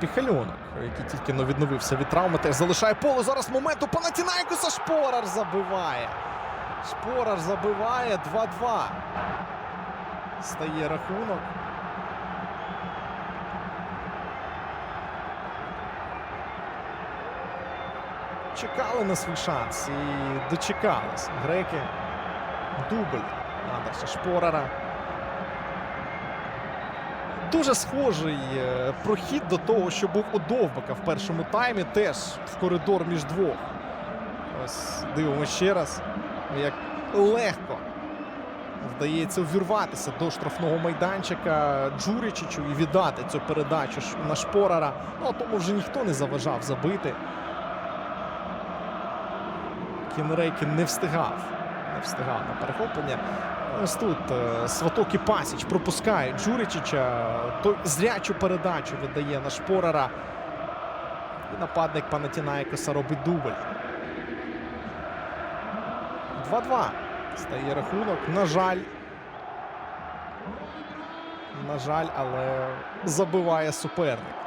Піхальонок, який тільки но відновився від травми, теж залишає поле. Зараз момент у Панатінайкуса Шпорар забиває. Шпорар забиває 2-2. Стає рахунок. Чекали на свій шанс і дочекались. Греки. Дубль Андерса Шпорара. Дуже схожий е, прохід до того, що був у Довбика в першому таймі, теж в коридор між двох. Ось дивимося ще раз, як легко вдається увірватися до штрафного майданчика Джурічичу і віддати цю передачу на Шпорара. Ну, а тому вже ніхто не заважав забити. Кінрейкін не встигав. Не встигав на перехоплення. Ось тут е, Сваток і Пасіч пропускає Джуричича. Той зрячу передачу віддає на Шпорара. І нападник Панатінаєкоса робить дубль. 2-2. Стає рахунок. На жаль. На жаль, але забиває суперник.